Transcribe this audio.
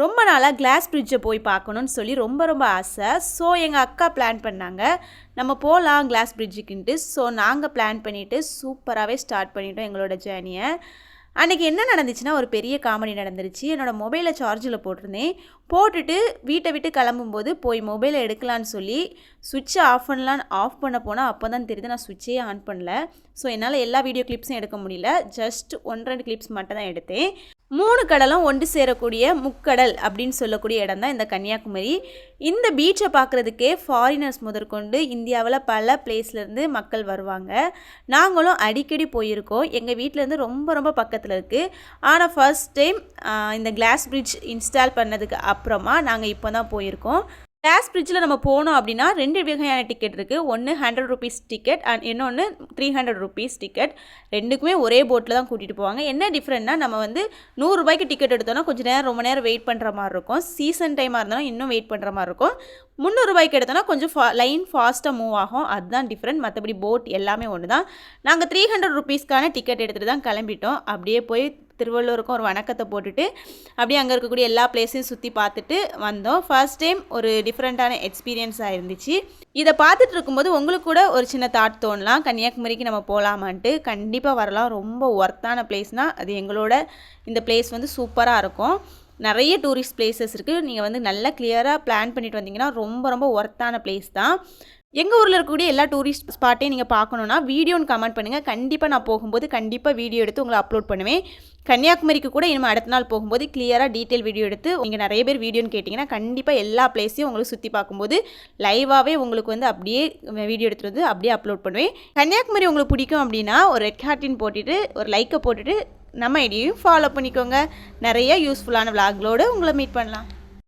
ரொம்ப நாளாக கிளாஸ் பிரிட்ஜை போய் பார்க்கணுன்னு சொல்லி ரொம்ப ரொம்ப ஆசை. ஸோ எங்கள் அக்கா பிளான் பண்ணாங்க. நம்ம போகலாம் கிளாஸ் பிரிட்ஜுக்குன்ட்டு ஸோ நாங்கள் பிளான் பண்ணிவிட்டு சூப்பராகவே ஸ்டார்ட் பண்ணிட்டோம் எங்களோட ஜேர்னியை அன்றைக்கி என்ன நடந்துச்சுன்னா ஒரு பெரிய காமெடி நடந்துருச்சு. என்னோடய மொபைலை சார்ஜில் போட்டிருந்தேன். போட்டுட்டு வீட்டை விட்டு கிளம்பும்போது போய் மொபைலை எடுக்கலான்னு சொல்லி சுவிட்சை ஆஃப் பண்ணலான்னு ஆஃப் பண்ண போனால் அப்போ தான் தெரியுது நான் சுவிட்சே ஆன் பண்ணல. ஸோ என்னால் எல்லா வீடியோ கிளிப்ஸும் எடுக்க முடியல. ஜஸ்ட் ஒன்று ரெண்டு கிளிப்ஸ் மட்டும் தான் எடுத்தேன். மூணு கடலும் ஒன்று சேரக்கூடிய முக்கடல் அப்படின்னு சொல்லக்கூடிய இடம் தான் இந்த கன்னியாகுமரி. இந்த பீச்சை பார்க்குறதுக்கே ஃபாரினர்ஸ் முதற்கொண்டு இந்தியாவில் பல பிளேஸ்லேருந்து மக்கள் வருவாங்க. நாங்களும் அடிக்கடி போயிருக்கோம். எங்கள் வீட்டிலேருந்து ரொம்ப ரொம்ப பக்கத்தில் இருக்குது ஆனால் ஃபர்ஸ்ட் டைம் இந்த கிளாஸ் பிரிட்ஜ் இன்ஸ்டால் பண்ணதுக்கு அப்புறமா நாங்கள் இப்போ தான் போயிருக்கோம். கிளாஸ் பிரிட்ஜில் நம்ம போனோம் அப்படின்னா ரெண்டு வகையான டிக்கெட் இருக்குது ஒன்று ஹண்ட்ரட் ருபீஸ் டிக்கெட் அண்ட் இன்னொன்று த்ரீ ஹண்ட்ரட் ருபீஸ் டிக்கெட் ரெண்டுக்குமே ஒரே போட்டில் தான் கூட்டிகிட்டு போவாங்க. என்ன டிஃப்ரெண்ட்னா நம்ம வந்து நூறுரூபாய்க்கு டிக்கெட் எடுத்தோம்னா கொஞ்சம் நேரம் ரொம்ப நேரம் வெயிட் பண்ணுற மாதிரி இருக்கும். சீசன் டைமாக இருந்தாலும் இன்னும் வெயிட் பண்ணுற மாதிரி இருக்கும். முந்நூறுரூபாய்க்கு எடுத்தோன்னா கொஞ்சம் ஃபா லைன் ஃபாஸ்ட்டாக மூவ் ஆகும். அதுதான் டிஃப்ரெண்ட் மற்றபடி போட் எல்லாமே ஒன்று தான் நாங்கள் த்ரீ ஹண்ட்ரட் ருபீஸ்க்கான டிக்கெட் எடுத்துகிட்டு தான் கிளம்பிட்டோம். அப்படியே போய் திருவள்ளூருக்கும் ஒரு வணக்கத்தை போட்டுட்டு அப்படியே அங்கே இருக்கக்கூடிய எல்லா பிளேஸையும் சுற்றி பார்த்துட்டு வந்தோம். ஃபர்ஸ்ட் டைம் ஒரு டிஃப்ரெண்ட்டான எக்ஸ்பீரியன்ஸாக இருந்துச்சு. இதை பார்த்துட்டு இருக்கும்போது உங்களுக்கு கூட ஒரு சின்ன தாட் தோணலாம். கன்னியாகுமரிக்கு நம்ம போகலாமான்ட்டு. கண்டிப்பாக வரலாம். ரொம்ப ஒர்த்தான பிளேஸ்னால் அது எங்களோட இந்த பிளேஸ் வந்து சூப்பராக இருக்கும். நிறைய டூரிஸ்ட் பிளேசஸ் இருக்குது நீங்கள் வந்து நல்லா கிளியராக பிளான் பண்ணிட்டு வந்தீங்கன்னா ரொம்ப ரொம்ப ஒர்த்தான பிளேஸ் தான். எங்கள் ஊரில் இருக்கக்கூடிய எல்லா டூரிஸ்ட் ஸ்பாட்டையும் நீங்கள் பார்க்கணுன்னா வீடியோன்னு கமெண்ட் பண்ணுங்கள் கண்டிப்பாக நான் போகும்போது கண்டிப்பாக வீடியோ எடுத்து உங்களை அப்லோட் பண்ணுவேன். கன்னியாகுமரிக்கு கூட இனிமேல் அடுத்த நாள் போகும்போது கிளியராக டீட்டெயில் வீடியோ எடுத்து நீங்கள் நிறைய பேர் வீடியோன்னு கேட்டிங்கன்னா கண்டிப்பாக எல்லா பிளேஸையும் உங்களுக்கு சுற்றி பார்க்கும்போது லைவாகவே உங்களுக்கு வந்து அப்படியே வீடியோ எடுத்துகிட்டு வந்து அப்படியே அப்லோட் பண்ணுவேன். கன்னியாகுமரி உங்களுக்கு பிடிக்கும் அப்படின்னா ஒரு ரெட் ஹார்ட்டின் போட்டுட்டு ஒரு லைக்கை போட்டுட்டு நம்ம ஐடியையும் ஃபாலோ பண்ணிக்கோங்க. நிறைய யூஸ்ஃபுல்லான விளாக்களோடு உங்களை மீட் பண்ணலாம்.